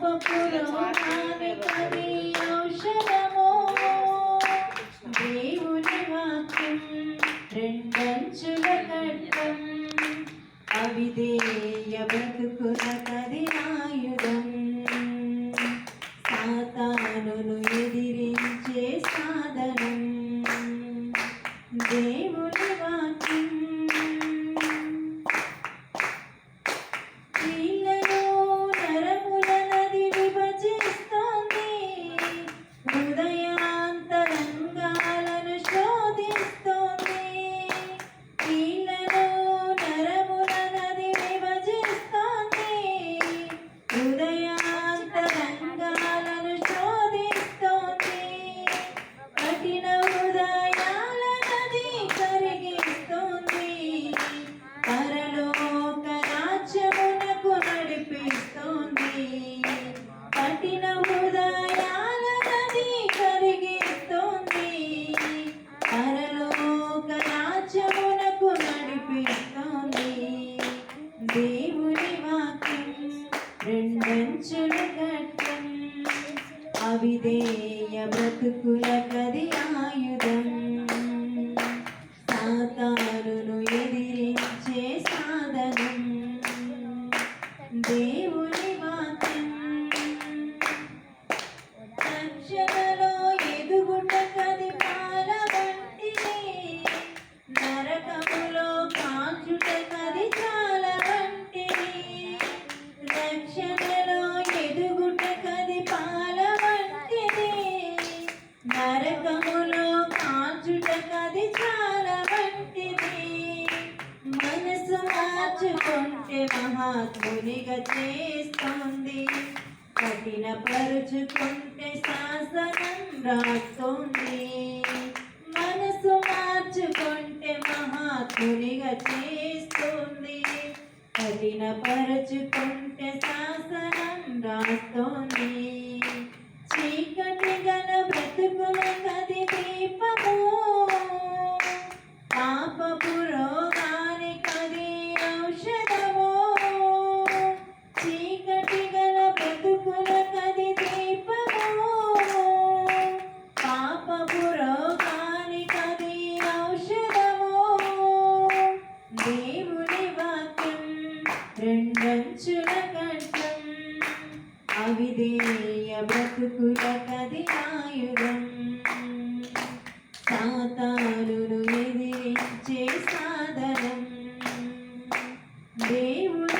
పాపపు రోగానికది ఔషధము దేవుని వాక్యం రెండంచుల కట్టం అవిధేయ ఆయుధం సాతానును ఎదిరించే సాధనం దేవుని వాక్యం రెండంచుల కట్టం అవిధేయ బ్రతుకుల కది ఆయుధం. సాతారును ఎదిరించే సాధనం. దేవుని వాక్యం. రక్షణ మార్చుకుంటే మహాత్మునిగా చేస్తోంది కఠిన పరుచుకుంటే శాసనం రాస్తోంది. మనసు మార్చుకుంటే మహాత్మునిగా చేస్తుంది కఠిన పరుచుకుంటే శాసనం రాస్తోంది. చీకటి గల బ్రతుకుల అవిధేయ బ్రతుకుల కదిలాయుధం సాతానును ఎదిరించే సాధనం. దేవుడు